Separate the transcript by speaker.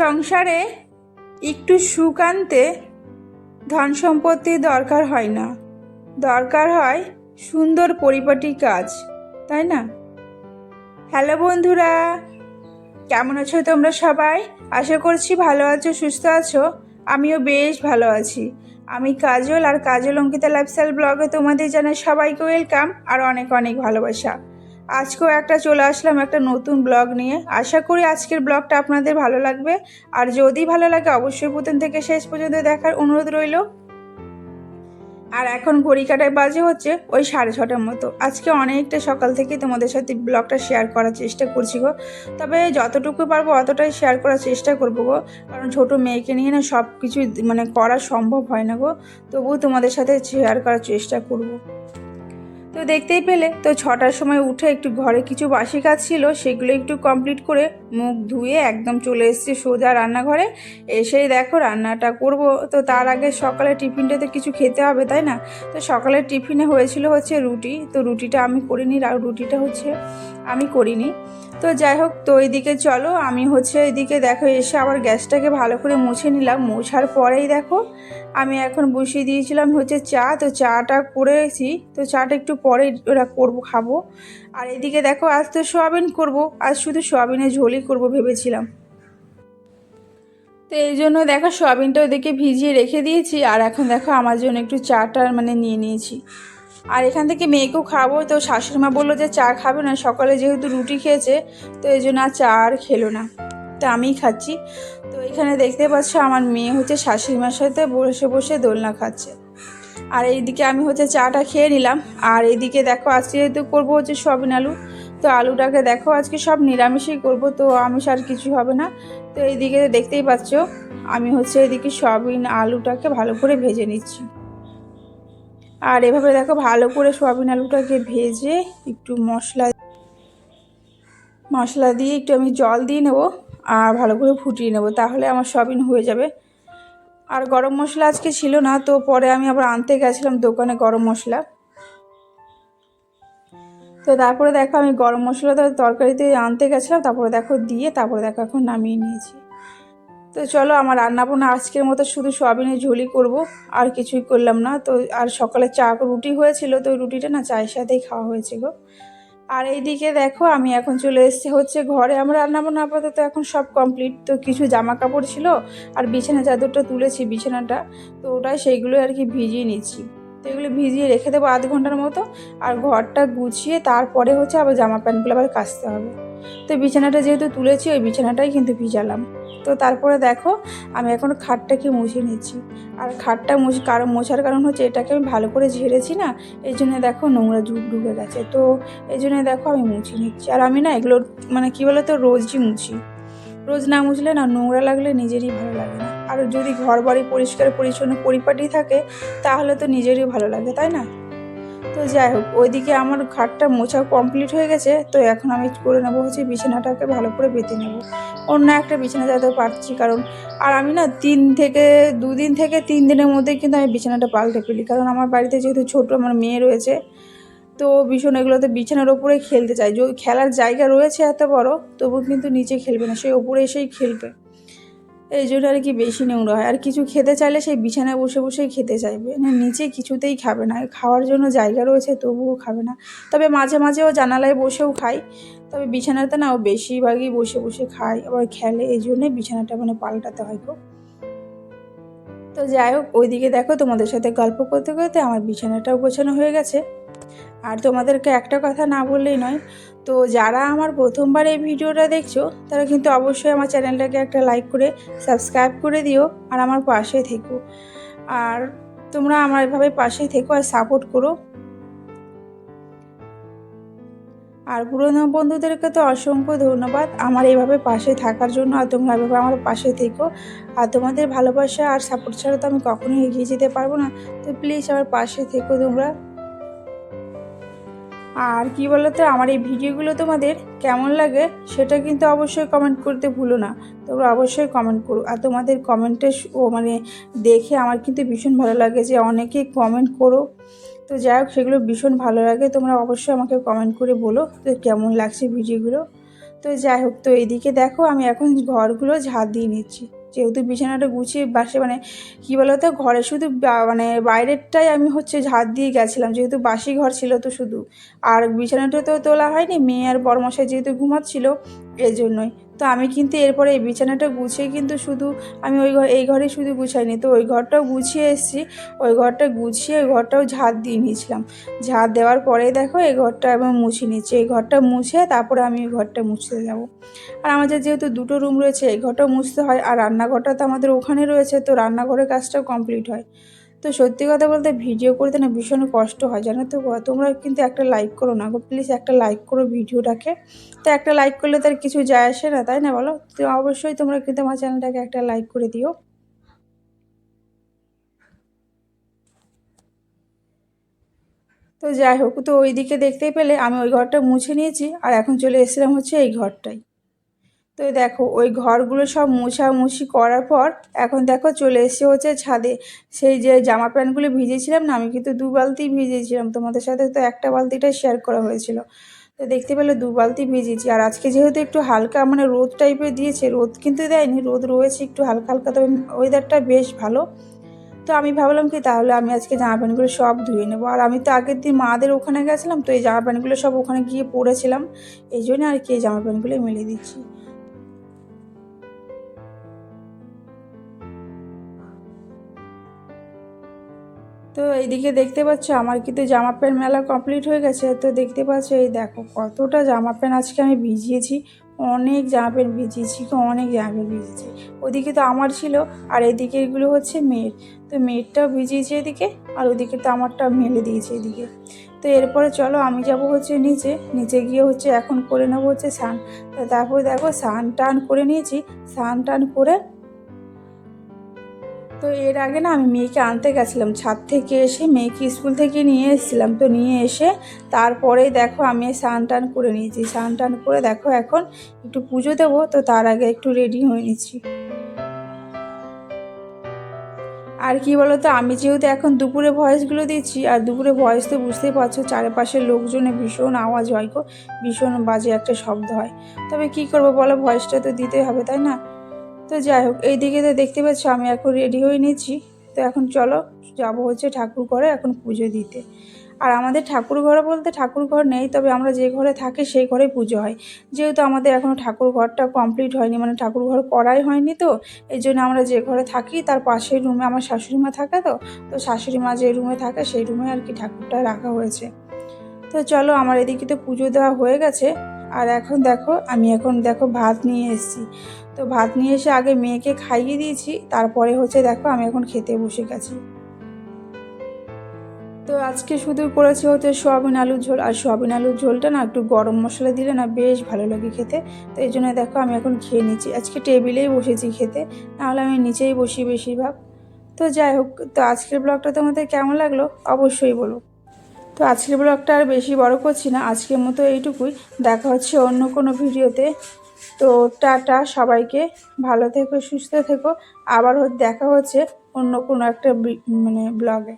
Speaker 1: সংসারে একটু সুখ আনতে ধন সম্পত্তি দরকার হয় না। দরকার হয় সুন্দর পরিপাটি কাজ, তাই না? হ্যালো বন্ধুরা, কেমন আছো তোমরা সবাই? আশা করছি ভালো আছো, সুস্থ আছো। আমিও বেশ ভালো আছি। আমি কাজল আর কাজল অঙ্কিতা লাইফস্টাইল ব্লগে তোমাদের জানাই সবাইকে ওয়েলকাম আর অনেক অনেক ভালোবাসা। আজকেও একটা চলে আসলাম একটা নতুন ব্লগ নিয়ে। আশা করি আজকের ব্লগটা আপনাদের ভালো লাগবে। আর যদি ভালো লাগে, অবশ্যই প্রথম থেকে শেষ পর্যন্ত দেখার অনুরোধ রইল। আর এখন ঘড়ি কাটায় বাজে হচ্ছে ওই সাড়ে ছটার মতো। আজকে অনেকটা সকাল থেকে তোমাদের সাথে ব্লগটা শেয়ার করার চেষ্টা করছি গো। তবে যতটুকু পারব অতটাই শেয়ার করার চেষ্টা করব গো। কারণ ছোট মেয়েকে নিয়ে না সব কিছু মানে করা সম্ভব হয় না গো। তবুও তোমাদের সাথে শেয়ার করার চেষ্টা করব। তো দেখতেই পেলে, তো ছটার সময় উঠে একটু ঘরে কিছু বাসি কাজ ছিল, সেগুলো একটু কমপ্লিট করে মুখ ধুয়ে একদম চলে এসেছি সোজা রান্নাঘরে। এসেই দেখো রান্নাটা করব। তো তার আগে সকালে টিফিনটা তো কিছু খেতে হবে, তাই না? তো সকালের টিফিনে হয়েছিল হচ্ছে রুটি। তো রুটিটা আমি করিনি, আর রুটিটা হচ্ছে আমি করিনি। তো যাই হোক, তো এইদিকে চলো। আমি হচ্ছে এদিকে দেখো এসে আবার গ্যাসটাকে ভালো করে মুছে নিলাম। মোছার পরেই দেখো আমি এখন বসিয়ে দিয়েছিলাম হচ্ছে চা। তো চাটা করেছি। তো চাটা একটু পরে ওরা করব, খাব। আর এদিকে দেখো আজ তো সোয়াবিন করব। আজ শুধু সোয়াবিনের ঝোলই করব ভেবেছিলাম। তো এই জন্য দেখো সোয়াবিনটা ওদেরকে ভিজিয়ে রেখে দিয়েছি, আর এখন দেখো আমার জন্য একটু চাটা মানে নিয়ে নিয়েছি। আর এখান থেকে মেয়েকেও খাব তো শাশুড়ি মা বলল যে চা খাবে না, সকালে যেহেতু রুটি খেয়েছে, তো এই জন্য আর চা আর খেলো না। তো আমিই খাচ্ছি। তো এখানে দেখতে পাচ্ছ আমার মেয়ে হচ্ছে শাশুড়ি মার সাথে বসে বসে দোলনা খাচ্ছে। আর এইদিকে আমি হচ্ছে চাটা খেয়ে নিলাম। আর এইদিকে দেখো, আজকে যেহেতু করব হচ্ছে সবিন আলু, তো আলুটাকে দেখো, আজকে সব নিরামিষই করব, তো আমিষ আর কিছু হবে না। তো এইদিকে দেখতেই পাচ্ছ, আমি হচ্ছে এদিকে সয়াবিন আলুটাকে ভালো করে ভেজে নিচ্ছি। আর এভাবে দেখো, ভালো করে সয়াবিন আলুটাকে ভেজে একটু মশলা মশলা দিয়ে একটু আমি জল দিয়ে নেব, আর ভালো করে ফুটিয়ে নেব, তাহলে আমার সয়াবিন হয়ে যাবে। আর গরম মশলা আজকে ছিল না, তো পরে আমি আবার আনতে গেছিলাম দোকানে গরম মশলা। তো তারপরে দেখো আমি গরম মশলা তরকারিতে আনতে গেছিলাম, তারপরে দেখো দিয়ে তারপরে দেখো এখন নামিয়ে নিয়েছি। তো চলো আমার রান্না বান্না আজকের মতো শুধু সোয়াবিনের ঝোলই করব, আর কিছুই করলাম না। তো আর সকালে চা রুটি হয়েছিল, তো রুটিটা না চায়ের সাথেই খাওয়া হয়েছে গো। আর এইদিকে দেখো, আমি এখন চলে এসেছি হচ্ছে ঘরে। আমার রান্নাবান্না আপাতত এখন সব কমপ্লিট তো কিছু জামা কাপড় ছিল আর বিছানা চাদরটা তুলেছি, বিছানাটা। তো ওটাই সেইগুলো আর কি ভিজিয়ে নিচ্ছি। তো এগুলো ভিজিয়ে রেখে দেবো আধ ঘণ্টার মতো। আর ঘরটা গুছিয়ে তারপরে হচ্ছে আবার জামা প্যান্টগুলো আবার কাচতে হবে। তো বিছানাটা যেহেতু তুলেছি, ওই বিছানাটাই কিন্তু ভিজালাম। তো তারপরে দেখো, আমি এখন খাটটাকে মুছে নিচ্ছি। আর খাটটা মুছে, কারণ, মোছার কারণ হচ্ছে এটাকে আমি ভালো করে ঝেড়েছি না, এই জন্য দেখো নোংরা জুট ঢুকে গেছে। তো এই জন্য দেখো আমি মুছে নিচ্ছি। আর আমি না এগুলো মানে কী বলো তো রোজই মুছি। রোজ না মুছলে না নোংরা লাগলে নিজেরই ভালো লাগে না। আর যদি ঘর বাড়ি পরিষ্কার, পরিচ্ছন্ন পরিপাটি থাকে, তাহলে তো নিজেরই ভালো লাগে, তাই না? তো যাই হোক, ওইদিকে আমার ঘাটটা মোছা কমপ্লিট হয়ে গেছে, তো এখন আমি করে নেব হচ্ছে বিছানাটাকে ভালো করে বেঁধে নেব। অন্য একটা বিছানা যাতে পারছি, কারণ আর আমি না তিন থেকে, দুদিন থেকে তিন দিনের মধ্যে কিন্তু আমি বিছানাটা পাল্টে ফেলি, কারণ আমার বাড়িতে যেহেতু ছোটো, আমার মেয়ে রয়েছে, তো ভীষণ এগুলোতে বিছানার ওপরে খেলতে চায় খেলার জায়গা রয়েছে এত বড়, তবু কিন্তু নিচে খেলবে না সেই ওপরে এসেই খেলবে। এই জন্য আর কি বেশি নোংরা হয়। আর কিছু খেতে চাইলে সেই বিছানায় বসে বসেই খেতে চাইবে। না নিচে কিছুতেই খাবে না। খাওয়ার জন্য জায়গা রয়েছে, তবুও খাবে না। তবে মাঝে মাঝে ও জানালায় বসেও খায় তবে বিছানাতে না ও বেশিরভাগই বসে বসে খায়। আবার খেলে, এই জন্যে বিছানাটা মানে পাল্টাতে হয় গো। তো যাই হোক, ওইদিকে দেখো তোমাদের সাথে গল্প করতে করতে আমার বিছানাটাও গোছানো হয়ে গেছে। আর তোমাদেরকে একটা কথা না বললেই নয়, তো যারা আমার প্রথমবার এই ভিডিওটা দেখছ, তারা কিন্তু অবশ্যই আমার চ্যানেলটাকে একটা লাইক করে, সাবস্ক্রাইব করে দিও আর আমার পাশে থেকো। আর তোমরা আমার এভাবে পাশে থেকো আর সাপোর্ট করো। আর পুরনো বন্ধুদেরকে তো অসংখ্য ধন্যবাদ। আমার এইভাবে পাশে থাকার জন্য আর তোমরা এভাবে আমার পাশে থেকো। আর তোমাদের ভালোবাসা আর সাপোর্ট ছাড়া তো আমি কখনোই এগিয়ে যেতে পারব না। তো প্লিজ আমার পাশে থেকো তোমরা। আর কি বলতো, আমার এই ভিডিওগুলো তোমাদের কেমন লাগে সেটা কিন্তু অবশ্যই কমেন্ট করতে ভুলো না। তোমরা অবশ্যই কমেন্ট করো। আর তোমাদের কমেন্টে মানে দেখে আমার কিন্তু ভীষণ ভালো লাগে যে অনেকেই কমেন্ট করো। তো যাই হোক, সেগুলো ভীষণ ভালো লাগে। তোমরা অবশ্যই আমাকে কমেন্ট করে বলো যে কেমন লাগছে ভিডিওগুলো। তো যাই হোক, তো এইদিকে দেখো, আমি এখন ঘরগুলো ঝাড় দিয়ে নিচ্ছি। যেহেতু বিছানাটা গুছিয়ে বাসে মানে কী বলো তো ঘরে শুধু মানে বাইরেরটাই আমি হচ্ছে ঝাড় দিয়ে গেছিলাম। যেহেতু বাসি ঘর ছিল তো শুধু। আর বিছানাটা তো তোলা হয়নি, মেয়ে আর বড়মশাই যেহেতু ঘুমাচ্ছিল এই জন্যই তো আমি কিন্তু এরপরে এই বিছানাটা গুছিয়ে কিন্তু শুধু আমি ওই ঘর এই ঘরে শুধু গুছাইনি। তো ওই ঘরটাও গুছিয়ে এসেছি। ওই ঘরটা গুছিয়ে ওই ঘরটাও ঝাড় দিয়ে নিয়েছিলাম। ঝাড় দেওয়ার পরে দেখো এই ঘরটা আমি মুছে নিচ্ছি। এই ঘরটা মুছে তারপরে আমি ওই ঘরটা মুছতে যাব। আর আমাদের যেহেতু দুটো রুম রয়েছে, এই ঘরটাও মুছতে হয়। আর রান্নাঘরটা তো আমাদের ওখানে রয়েছে, তো রান্নাঘরের কাজটাও কমপ্লিট হয়। তো সত্যি কথা বলতে ভিডিও করতে না ভীষণ কষ্ট হয়, জানো তো তোমরা কিন্তু একটা লাইক করো না গো প্লিজ একটা লাইক করো ভিডিওটাকে তো একটা লাইক করলে তার কিছু যায় আসে না, তাই না বলো? তো অবশ্যই তোমরা কিন্তু আমার চ্যানেলটাকে একটা লাইক করে দিও। তো যাই হোক, তো ওই দিকে দেখতেই পেলে আমি ওই ঘরটা মুছে নিয়েছি, আর এখন চলে এসেছিলাম হচ্ছে এই ঘরটাই তো দেখো, ওই ঘরগুলো সব মোছামুছি করার পর এখন দেখো চলে এসে হচ্ছে ছাদে। সেই যে জামা প্যান্টগুলো ভিজেছিলাম না, আমি কিন্তু দু বালতি ভিজেছিলাম। তোমাদের সাথে তো একটা বালতিটা শেয়ার করা হয়েছিল। তো দেখতে পেলে দু বালতি ভিজেছি। আর আজকে যেহেতু একটু হালকা মানে রোদ টাইপের দিয়েছে, রোদ কিন্তু দেয়নি, রোদ রয়েছে একটু হালকা হালকা, তবে ওয়েদারটা বেশ ভালো। তো আমি ভাবলাম কি, তাহলে আমি আজকে জামা প্যান্টগুলো সব ধুয়ে নেব। আর আমি তো আগের দিন মাদের ওখানে গেছিলাম, তো এই জামা প্যান্টগুলো সব ওখানে গিয়ে পরেছিলাম। এই জন্য আর কি এই জামা প্যান্টগুলো মেলে দিচ্ছি। তো এইদিকে দেখতে পাচ্ছ, আমার কিন্তু জামা প্যান্ট মেলা কমপ্লিট হয়ে গেছে। তো দেখতে পাচ্ছ, এই দেখো কতটা জামা প্যান্ট আজকে আমি ভিজিয়েছি। অনেক জামা প্যান্ট ভিজিয়েছি, অনেক জামা প্যান্ট ভিজিয়েছি। ওদিকে তো আমার ছিল, আর এদিকে এগুলো হচ্ছে মেয়ের। তো মেয়েরটাও ভিজিয়েছে এদিকে, আর ওদিকে তো আমারটা মেলে দিয়েছে এদিকে। তো এরপরে চলো, আমি যাব হচ্ছে নিচে। নিচে গিয়ে হচ্ছে এখন করে নেব হচ্ছে স্নান। তারপরে দেখো, স্নান টান করে নিয়েছি। স্নান টান করে তো এর আগে না আমি মেয়েকে আনতে গেছিলাম, ছাদ থেকে এসে মেয়েকে স্কুল থেকে নিয়ে এসেছিলাম তো নিয়ে এসে তারপরেই দেখো আমি স্নান টান করে নিয়েছি। স্নান টান করে দেখো এখন একটু পুজো দেবো তো তার আগে একটু রেডি হয়ে নিচ্ছি। আর কি বলতো, আমি যেহেতু এখন দুপুরে ভয়েসগুলো দিচ্ছি আর দুপুরে ভয়েস তো বুঝতেই পারছ, চারিপাশের লোকজনে ভীষণ আওয়াজ হয় গো, ভীষণ বাজে একটা শব্দ হয়। তবে কি করব বলো ভয়েসটা তো দিতে হবে, তাই না? তো যাই হোক, এই দিকে তো দেখতে পাচ্ছ, আমি এখন রেডি হয়ে নিয়েছি। তো এখন চলো, যাব হচ্ছে ঠাকুর ঘরে এখন পুজো দিতে। আর আমাদের ঠাকুর ঘর বলতে ঠাকুর ঘর নেই, তবে আমরা যে ঘরে থাকি সেই ঘরে পুজো হয়। যেহেতু আমাদের এখনও ঠাকুর ঘরটা কমপ্লিট হয়নি মানে ঠাকুর ঘর করাই হয়নি তো, এই জন্য আমরা যে ঘরে থাকি, তার পাশের রুমে আমার শাশুড়ি মা থাকে তো তো শাশুড়ি মা যে রুমে থাকে সেই রুমে আর কি ঠাকুরটা রাখা হয়েছে। তো চলো, আমার এদিকে তো পুজো দেওয়া হয়ে গেছে। আর এখন দেখো, আমি এখন দেখো ভাত নিয়ে এসেছি। তো ভাত নিয়ে এসে আগে মেয়েকে খাইয়ে দিয়েছি, তারপরে হচ্ছে দেখো আমি এখন খেতে বসে গেছি। তো আজকে শুধু করেছি হচ্ছে সোয়াবিন আলুর ঝোল, আর সোয়াবিন আলুর ঝোলটা না একটু গরম মশলা দিলে না বেশ ভালো লাগে খেতে। তো এই জন্য দেখো আমি এখন খেয়ে নিচ্ছি। আজকে টেবিলেই বসেছি খেতে, নাহলে আমি নিচেই বসি বেশিরভাগ। তো যাই হোক, তো আজকের ব্লগটা তোমাদের কেমন লাগল অবশ্যই বলো। তো আজকের ব্লগটা আর বেশি বড় করছি না, আজকের মতো এইটুকুই। দেখা হচ্ছে অন্য কোনো ভিডিওতে। তো টাটা, সবাইকে ভালো থেকো, সুস্থ থেকো। আবার দেখা হচ্ছে অন্য কোনো একটা মানে ব্লগে